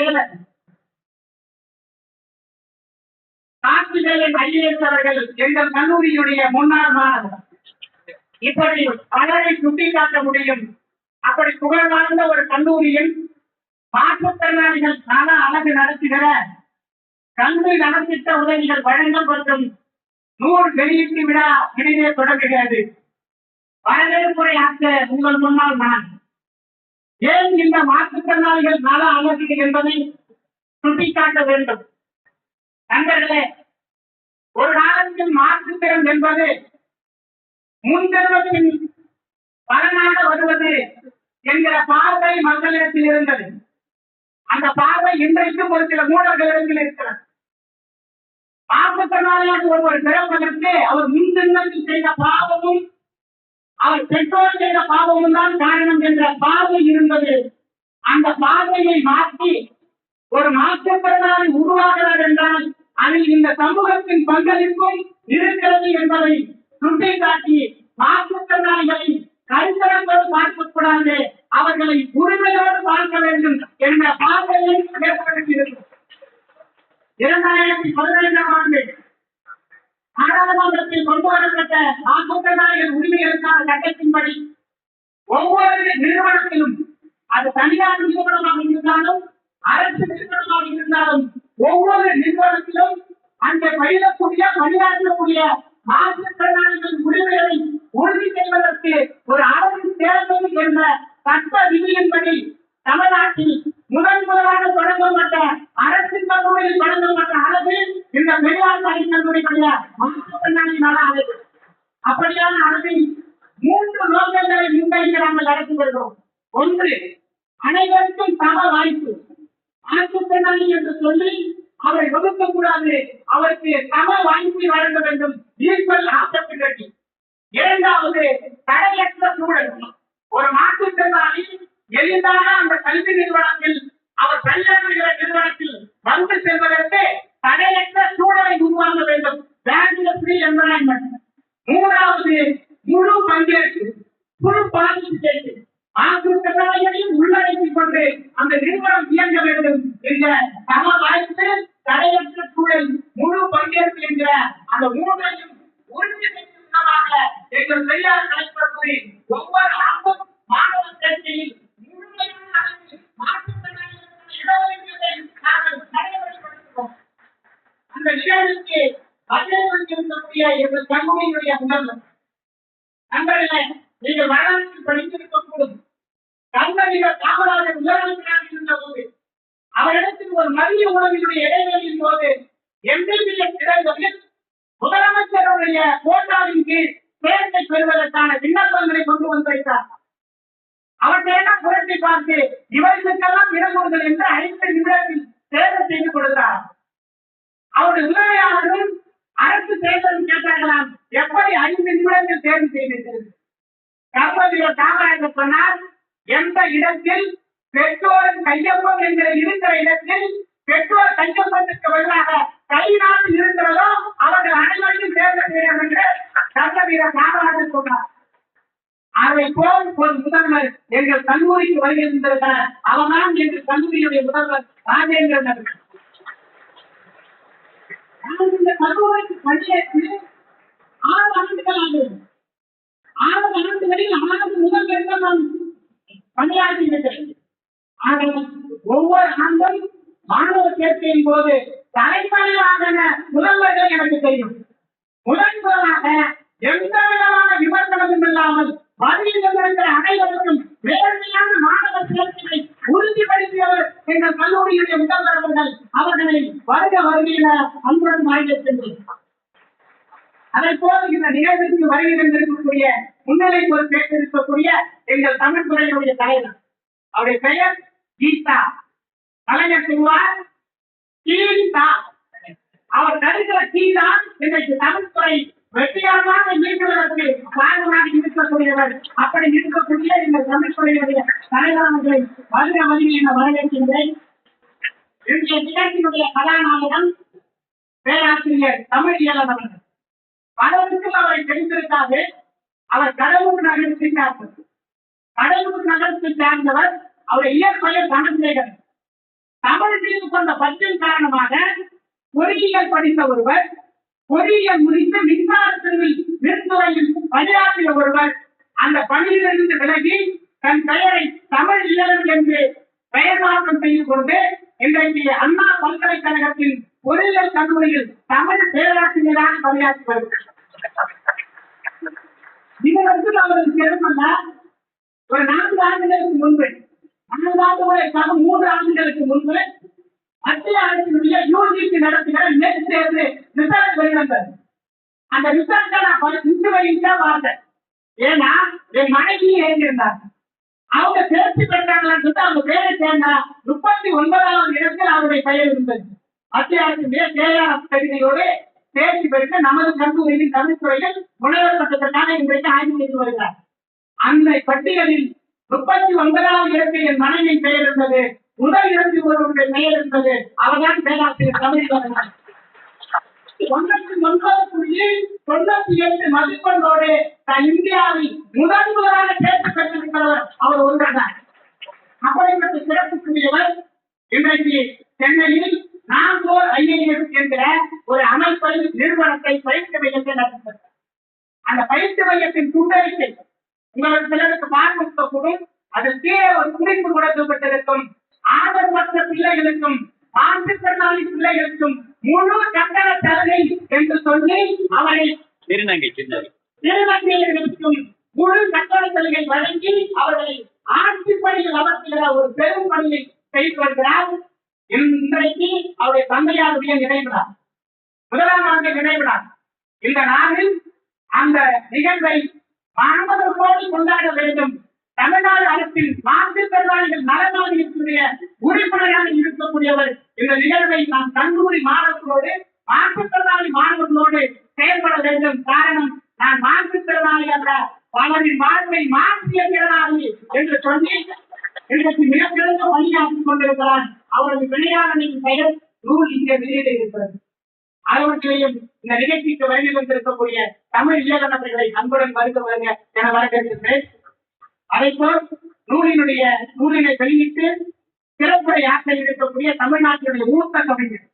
தேவர் Karthikeyan IAS அவர்கள் எங்கள் கல்லூரியுடைய முன்னாள் மாணவர். இப்படி பலரை சுட்டிக்காட்ட முடியும். அப்படி புகழ் வாய்ந்த ஒரு கல்லூரியில் மாற்றுத்திறனாளிகள் கால அழகு நடத்துகிற கல்வி நலத்திட்ட உதவிகள் வழங்கப்படும் நூல் வெளியீட்டு விழா இடையே தொடங்குகிறது வரவேற்புரையாற்ற உங்கள் முன்னால் நான் ஏன் இந்த மாற்றுத்திறனாளிகள் நல அழகு என்பதை சுட்டிக்காட்ட வேண்டும். நண்பர்களே ஒரு காலத்தில் மாற்றுத்திறன் என்பது முன்ஜென்மத்தின் பலனாக வருவது என்கிற பார்வை மக்களிடத்தில் இருந்தது. அந்த பார்வை இன்றைக்கும் ஒரு சில மூடர்களிடத்தில் இருக்கிறது. மாற்றுத்திறனாளியாக ஒருவர் பிறப்பதற்கு அவர் முன்ஜென்மத்தில் செய்த பாவமும் அவர் பெற்றோர் செய்த பாவமும் தான் காரணம் என்ற பார்வை இருந்தது. அந்த பார்வையை மாற்றி ஒரு மாற்றுத்திறனாளி உருவாகிறார் என்றால் அதில் இந்த சமூகத்தின் பங்களிப்பும் இருக்கிறது என்பதை சுட்டிக்காட்ட மாற்றுத்திறனாளிகளை கருத்தரங்களோடு பார்க்கக்கூடாது அவர்களை உரிமையோடு பார்க்க வேண்டும் என்ற பார்வையை ஏற்படுத்தியிருக்கிறது இரண்டாயிரத்தி பதினைந்தாம் ஆண்டு நாடாளுமன்றத்தில் கொண்டு வரப்பட்ட மாற்றுத்திறனாளிகள் உரிமைகளுக்கான சட்டத்தின்படி ஒவ்வொரு நிறுவனத்திலும் அது தனியார் நிறுவனமாக இருந்தாலும் அரசு நிறுவனமாக இருந்தாலும் ஒவ்வொரு நிறுவனத்திலும் அந்த பயிலக்கூடிய பணியாற்றக்கூடிய மாற்றுத்திறனாளிகளின் உரிமைகளை உறுதி செய்வதற்கு ஒரு அரசு தேவை என்ற சட்ட விதியின்படி தமிழ்நாட்டில் முதன் முதலாக தொடங்கப்பட்ட அரசின் கல்லூரியில் தொடங்கப்பட்ட அளவு இந்த பெரியார் கலை கல்லூரியுடைய மாற்றுத்திறனாளி நல அளவு அப்படியான அரசின் மூன்று நோக்கங்களை முன்வைத்து நாங்கள் நடத்தி வருகிறோம். ஒன்று அனைவருக்கும் சம வாய்ப்பு. மாற்றுத்திறனாளி என்று சொல்லி அவரை ஒதுக்கக்கூடாது அவருக்கு சம வாய்ப்பை வழங்க வேண்டும். ஈக்குவல் ஆப்பர்ச்சுனிட்டி இரண்டாவது தடையற்ற சூழல். ஒரு மாற்றுத்திறனாளி எளிதாக அந்த கல்வி நிறுவனத்தில் அவர் பணியாற்றுகிற நிறுவனத்தில் வந்து செல்வதற்கு தடையற்ற சூழலை உருவாக்க வேண்டும். மூன்றாவது முழு பங்கேற்பு முழு பார்ட்டிசிபேஷன் ஆசிரியர்களையும் உள்ளடக்கிக் கொண்டு அந்த நிறுவனம் இயங்க வேண்டும் என்ற சம வாய்ப்பு தடையற்ற சூழல் முழு பங்கேற்பு என்ற அந்த மூன்றையும் உறுதி செய்யும் விதமாக எங்கள் பெரியார் கலைக்கல்லூரி ஒவ்வொரு ஆண்டும் மாணவர் சேர்க்கையில் முழுமையான அளவில் மாற்றுத்திறனாளிகளுக்கான இடஒதுக்கீட்டை நாங்கள் நடைமுறைப்படுத்துகிறோம். அந்த நிகழ்வுக்கு பதினேழு எங்கள் கல்லூரியினுடைய முதல்வர் நண்பர்களே நீங்கள் வரலாற்றில் படித்திருக்கக்கூடும் கல்லறிஞர் முதலமைச்சராக இருந்த போது அவரிடத்தில் ஒரு மதிய உணவினுடைய இடைவெளியின் போது எம்பிபிஎஸ் இடங்களில் முதலமைச்சருடைய கோட்டாவின் கீழ் சேர்க்கை பெறுவதற்கான விண்ணப்பங்களை கொண்டு வந்து வைத்தார். அவற்றையெல்லாம் புரட்டி பார்த்து இவர்களுக்கெல்லாம் இடம் கொடுங்கள் என்று ஐந்து நிமிடத்தில் தேர்வு செய்து கொடுத்தார். அவருடைய உதவியாளரும் அரசு தேர்தல் கேட்டார்களாம் எப்படி ஐந்து நிமிடத்தில் தேர்வு செய்தீர்கள்? கர்மவீரர் காமராஜர் சொன்னார் எந்த இடத்தில் பெற்றோரின் கையொப்பம் என்கிற இருக்கிற இடத்தில் பெற்றோர் கையொப்பத்திற்கு பதிலாக கைநாட்டு இருக்கிறதோ அவர்கள் அனைவரையும் சேர்ந்த செய்ய என்று கர்மவீரர் காமராஜர் சொன்னார். அதை போல் ஒரு முதல்வர் எங்கள் கல்லூரிக்கு வருகின்றார் அவர்தான் எங்கள் கல்லூரியுடைய முதல்வர் ராஜேந்திரன் நான் இந்த கல்லூரிக்கு பணியேற்று ஆறு ஆண்டுகள் ஆகும் ஆறு ஆண்டுகளில் ஆறு முதல்வர்கள் பணியாற்றி இருக்கிறது ஆனால் ஒவ்வொரு ஆண்டும் மாணவர் சேர்க்கையின் போது தலைமறைவாக முதல்வர்கள் எனக்கு தெரியும். முதன் முதலாக எந்த விதமான விமர்சனமும் இல்லாமல் பதிலில் இருக்கிற அனைவருக்கும் நேர்மையான மாணவர் சேர்க்கையை உறுதிப்படுத்தியவர் எங்கள் கல்லூரியுடைய முதல்வர் அவர்கள் அவர்களை வருக வருகையில அன்புடன் வாய்ந்திருக்கின்றேன் அதை போல இந்த நிகழ்வுக்கு வருகை தந்திருக்கக்கூடிய முன்னிலை பொறுப்பேற்றிருக்கக்கூடிய எங்கள் தமிழ் துறையினுடைய தலைவர். அவருடைய பெயர் கீதா. கலைஞர் சொல்வார் கீதா. அவர் தருகிற கீதா இன்றைக்கு தமிழ் துறை வெற்றிகரமாக இயக்குவதற்கு காரணமாக இருக்கக்கூடியவர். அப்படி இருக்கக்கூடிய இந்த தமிழ் துறையினுடைய தலைவர்களை வருக வருகை என வரவேற்கின்றேன். இன்றைய நிகழ்ச்சியினுடைய கதாநாயகன் பேராசிரியர் தமிழ் அவர்கள். பலருக்கும் அவரை தெரிந்திருக்காது. அவர் கடலூர் நகரத்தை சார்ந்தவர் கடலூர் நகரத்தை சார்ந்தவர் அவர் இயற்பெயர் தனசேகர் தமிழ் மீது கொண்ட பற்றின் காரணமாக பொறியியல் படித்த ஒருவர் பொறியியல் முடித்து மின்சாரத்தில் மின்துறையில் பணியாற்றிய ஒருவர் அந்த பணியிலிருந்து விலகி தன் பெயரை தமிழ் இயலர் என்று பெயர் மாற்றம் செய்து கொண்டு இன்றைக்கு அண்ணா பல்கலைக்கழகத்தின் பொறியியல் கல்லூரியில் தமிழ் பேராசிரியராக பணியாற்றி வருகிறார். இது வந்து அவருக்கு பெருமல்ல ஒரு நான்கு ஆண்டுகளுக்கு முன்பு நான்கு ஆண்டுகளுக்காக மூன்று ஆண்டுகளுக்கு முன்பு மத்திய அரசினுடைய யூஜிசி நடத்துகிற நெட் தேர்வு ரிசல்ட் வெளிவந்தது. அந்த ரிசல்ட்டை நான் பல இன்று வரைக்கும் பார்த்தேன் ஏன்னா என் மனைவி எழுந்திருந்தார் அவங்க தேர்ச்சி பெற்றாங்களான்னு சொல்லிட்டு அவங்க பேரை சேர்ந்தா முப்பத்தி ஒன்பதாவது இடத்தில் அவருடைய பெயர் இருந்தது. மத்திய அரசுடைய கேஆர்எஃப் கவிதையோடு தேர்ச்சி பெற்று நமது கல்லூரியில் தமிழ்துறையில் முனைவர் பட்டத்திற்காக இன்றைக்கு ஆய்வு செய்து வருகிறார். அந்த பட்டியலில் முப்பத்தி ஒன்பதாவது இடத்தில் என் மனைவி பெயர் இருந்தது. முதல் இடத்தில் ஒருவருடைய பெயர் இருந்தது. அவர்தான் பேராசிரியர் தமிழ் தொண்ணூத்தி ஒன்பது புள்ளி தொண்ணூத்தி எட்டு மதிப்பெண்ணோடு தான் இந்தியாவில் முதல் முதலாக தேர்ச்சி பெற்றிருக்கிறவர் அவர் ஒன்றுதான். அப்படிப்பட்ட சிறப்புக்குரியவர் இன்றைக்கு சென்னையில் நாங்கோர் ஐஏஎஸ் என்கிற ஒரு அமைப்பை நிறுவனத்தை பயிற்சி மையத்தை நடத்துகிறது அந்த பயிற்சி மையத்தின் துண்டறிக்கை உங்களுக்கு சிலருக்கு பார்க்கக்கூடும் அதில் கீழே ஒரு குறிப்பு கொடுக்கப்பட்டிருக்கும் ஆதரவற்ற பிள்ளைகளுக்கும் மாற்றுத்திறனாளி பிள்ளைகளுக்கும் முழு கட்டண சலுகை என்று சொல்லி அவரை திருநங்கை திருநங்கையர்களுக்கும் முழு கட்டண சலுகை வழங்கி அவர்களை ஆட்சி பணியில் அமர்த்துகிற ஒரு பெரும் பணியை செய்து வருகிறார். இன்றைக்கு அவருடைய தந்தையாருடைய நினைவிடார் முதலாம் ஆண்டு நினைவிடார் இந்த நாளில் அந்த நிகழ்வை மாணவர்களோடு கொண்டாட வேண்டும். தமிழ்நாடு அரசின் மாற்றுத்திறனாளிகள் நலவாரியத்துடைய உறுப்பினராக இருக்கக்கூடியவர் இந்த நிகழ்வை நாம் கல்லூரி மாணவர்களோடு மாற்றுத்திறனாளி மாணவர்களோடு செயல்பட வேண்டும். காரணம் நான் மாற்றுத்திறனாளி என்ற பலரின் வாழ்வை மாற்றிய திறனாளி என்று சொல்லி இன்றைக்கு மிகச்சிறந்த பணியாற்றிக் கொண்டிருக்கிறார் அவரது விளையாடலின் பெயர் நூல் இங்கே வெளியிட இருக்கிறது. அவர்களையும் இந்த நிகழ்ச்சிக்கு வருகை வந்திருக்கக்கூடிய தமிழ் இயக்குநர்களை அன்புடன் வருக வருங்க என வரவேற்கின்றேன். அதைப்போல் நூலினுடைய நூலினை வெளியிட்டு சிறப்புரை ஆற்ற இருக்கக்கூடிய தமிழ்நாட்டினுடைய மூத்த கவிஞர்.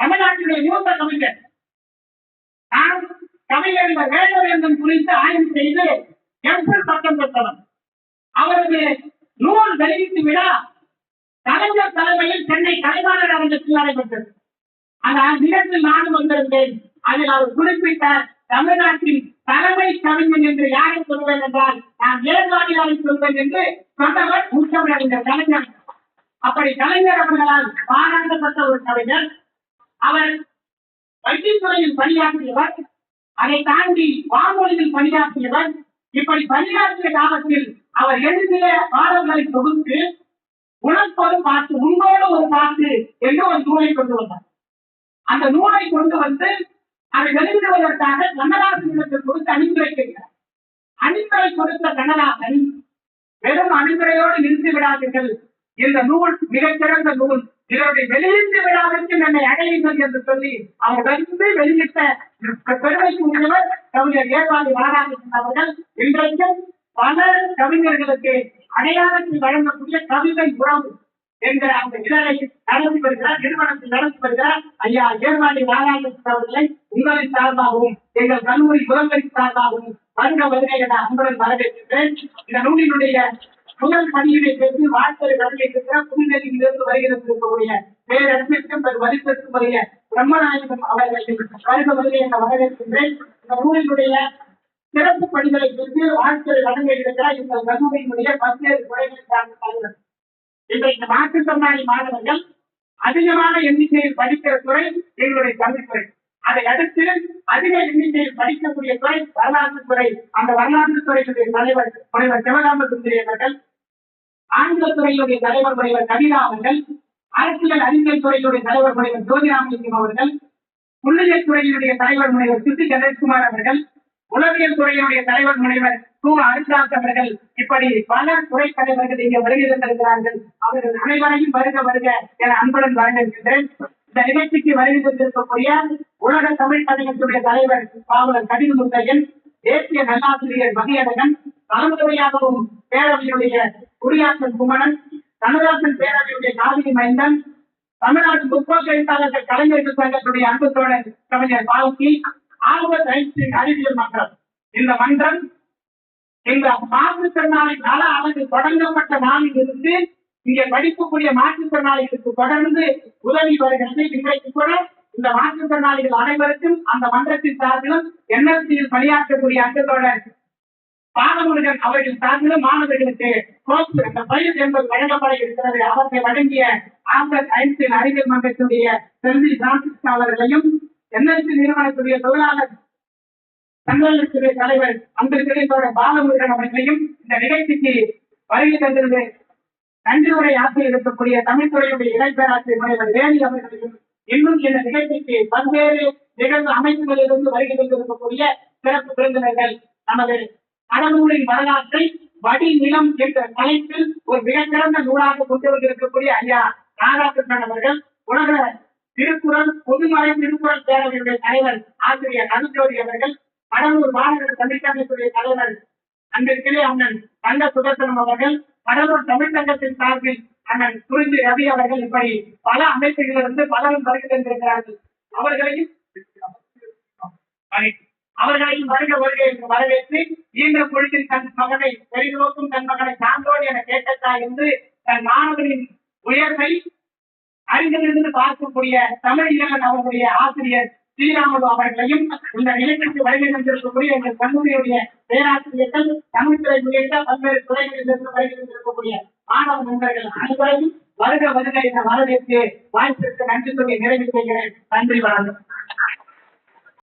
தமிழ்நாட்டினுடைய மூத்த கவிஞர். நான் கவிஞர் என்றும் குறித்து ஆய்வு செய்து எம்பல் பட்டம் பெற்றவன். அவரது நூல் வெளியீட்டு விழா கலைஞர் தலைமையில் சென்னை கலைவாணர் அரங்கத்தில் நடைபெற்றது. அந்த நிகழ்ச்சியில் நானும் வந்திருந்தேன் அதில் அவர் குறிப்பிட்ட தமிழ்நாட்டின் தலைமை கவிஞன் என்று யாரை சொல்வேன் என்றால் நான் ஏற்பாடியாரை சொல்வேன் என்று சொன்னவர் முத்தமிழறிஞர் கலைஞர். அப்படி கலைஞர் அவர்களால் பாராட்டப்பட்ட ஒரு கவிஞர். அவர் வைத்தியத்துறையில் பணியாற்றியவர். அதை தாண்டி வானொலியில் பணியாற்றியவர். இப்படி பணியாற்றிய காலத்தில் அவர் எழுதிய பாடல்களை தொகுத்து உனக்கொரு பாட்டு உன்னோடு ஒரு பாட்டு என்று ஒரு நூலை கொண்டு வந்தார். அந்த நூலை கொண்டு வந்து அதை வெளியிடுவதற்காக கண்ணதாசனிடத்தில் கொடுத்து அனுப்பி வைக்கிறார் அணிந்துரை கொடுத்த கண்ணதாசன் வெறும் அணிந்துரையோடு நிறுத்தி விடாதீர்கள். இந்த நூல் மிகச்சிறந்த நூல். இதனுடைய வெளியிட்டு விழாவிற்கு என்னை அடையுங்கள் என்று சொல்லி அவர் வெளியிட்ட பெருமைக்கு உரியவர் கவிஞர் ஏற்பாடு வரலாறு அவர்கள் இன்றைக்கும் பல கவிஞர்களுக்கு அடையாளத்தை வழங்கக்கூடிய கவிதை உறவு என்ற அந்த இதழை நடத்தி வருகிறார் நிறுவனத்தை நடத்தி வருகிறார். ஐயா ஏர்வாடி நாராயணன் அவர்களை உங்களின் சார்பாகவும் எங்கள் கல்லூரி முதல்வரின் சார்பாகவும் வருக வருகை என அன்புடன் வரவேற்கின்றேன். இந்த நூலினுடைய முதல் பணியினை சேர்ந்து வாழ்க்கை வரவேற்கிற புதுநெல்லியிலிருந்து வருகிறது இருக்கக்கூடிய பேரரசிற்கும் பெரு மதிப்பிற்கும் வருகிற பிரம்மநாயகம் அவர்களை வருக வருகை என வரவேற்கின்றேன். இந்த நூலினுடைய சிறப்பு பணிகளை பெற்று வாழ்க்கை வழங்க இருக்கிறார் இந்த கல்லூரியினுடைய பல்வேறு துறைகளை சார்ந்த தலைவர். இன்றைக்கு மாற்றுத்திறனாளி மாணவர்கள் அதிகமான எண்ணிக்கையில் படிக்கிற துறை எங்களுடைய கல்வித்துறை அதை அடுத்து அதிக எண்ணிக்கையில் படிக்கக்கூடிய துறை வரலாற்று துறை. அந்த வரலாற்று துறையினுடைய தலைவர் முனைவர் சிவகாம சுந்தரி அவர்கள் ஆங்கில துறையினுடைய தலைவர் முனைவர் கவிதா அவர்கள் அரசியல் அறிவியல் துறையினுடைய தலைவர் முனைவர் ஜோதிராமலிங்கம் அவர்கள் புள்ளியியல் துறையினுடைய தலைவர் முனைவர் சித்தி கணேஷ்குமார் அவர்கள் உளவியல் துறையினுடைய தலைவர் முனைவர் கு அருந்தாஸ் அவர்கள் இப்படி பல துறை தலைவர்கள் இங்கே வருகிறந்திருக்கிறார்கள் அவர்கள் அனைவரையும் வருக வருக என அன்புடன் வரவேற்கின்றேன். இந்த நிகழ்ச்சிக்கு வருகை தந்திருக்கக்கூடிய உலக தமிழ் கழகத்துடைய தலைவர் பாவலர் கடின முத்தையன் தேசிய நல்லாசிரியர் மதியழகன் கலந்துரையாகவும் பேரவையுடைய குடியாசன் குமணன் கண்ணதாசன் பேரவையுடைய காவிரி மைந்தன் தமிழ்நாடு முற்போக்கு எழுத்தாளர்கள் கலைஞர்கள் சங்கத்துடைய அன்பு தோழர் கவிஞர் பாலகி ஆல்பர்ட் ஐன்ஸ்டீன் அறிவியல் மன்றம். இந்த மன்றம் இந்த மாற்றுத்திறனாளி கால அமைப்பு தொடங்கப்பட்ட நாளில் இருந்து இங்கே படிக்கக்கூடிய மாற்றுத்திறனாளிகளுக்கு தொடர்ந்து உதவி வருகிறது. இன்றைக்கு கூட இந்த மாற்றுத்திறனாளிகள் அனைவருக்கும் அந்த மன்றத்தின் சார்பிலும் என்எஸ்சியில் பணியாற்றக்கூடிய அங்கத்தோட பாலமுருகன் அவர்கள் சார்பிலும் மாணவர்களுக்கு இந்த பயிர் என்பது வழங்கப்பட இருக்கிறது. அவற்றை வழங்கிய ஆல்பர்ட் ஐன்ஸ்டீன் அறிவியல் மன்றத்துடைய செல்வி பிரான்சிஸ்கா அவர்களையும் என்எல்சி நிறுவனத்துடைய தொழிலாளர் சங்கத்துடைய தலைவர் அன்பிற்குரிய தோழர் பாலமுருகன் அவர்களையும் இந்த நிகழ்ச்சிக்கு வருகை தந்திருந்து நன்றி உரை ஆற்றில் இருக்கக்கூடிய தமிழ்துறையுடைய இடைப்பேராசிரியர் முனைவர் வேலி அவர்களையும் இன்னும் இந்த நிகழ்ச்சிக்கு பல்வேறு நிகழ்வு அமைப்புகளிலிருந்து வருகை தந்திருக்கக்கூடிய சிறப்பு விருந்தினர்கள் நமது கடலூரின் வரலாற்றை வடி நிலம் என்ற தலைப்பில் ஒரு மிகச்சிறந்த நூலாக கொண்டு வந்திருக்கக்கூடிய ஐயா ராதாகிருஷ்ணன் அவர்கள் உலக திருக்குறள் பொதுமறை திருக்குறள் பேரவையுடைய தலைவர் ஆசிரியர் அனுஜோதி அவர்கள் கடலூர் மாநகர தமிழ்ச்சங்கத்துடைய தலைவர் அன்பிற்கிலே அண்ணன் தங்க சுதர்சனம் அவர்கள் கடலூர் தமிழ்ச்சங்கத்தின் சார்பில் அண்ணன் குறிஞ்சி ரவி அவர்கள் இப்படி பல அமைப்புகளிலிருந்து பலரும் வருகை தந்திருக்கிறார்கள். அவர்களையும் அவர்களையும் வருக வருகை என்று வரவேற்று ஈன்ற பொழுதில் தன் மகனை பெரிதோக்கும் தன் மகனை சான்றோடு என கேட்டதா என்று தன் மாணவனின் உயர்வை அறிந்திருந்து பார்க்கக்கூடிய தமிழ் இளவன் அவர்களுடைய ஆசிரியர் ஸ்ரீராமலு அவர்களையும் இந்த நிலையத்திற்கு வருகை தந்திருக்கக்கூடிய எங்கள் கல்லூரியுடைய பேராசிரியர்கள் தமிழ்துறை உள்ளிட்ட பல்வேறு துறைகளிலிருந்து வருகை தந்திருக்கக்கூடிய மாணவ நண்பர்கள் அனைவரையும் வருக வருக என்ற வரவேற்பு வாய்ப்பிற்கு நன்றி சொல்லி நிறைவு செய்கிறேன். நன்றி வணக்கம்.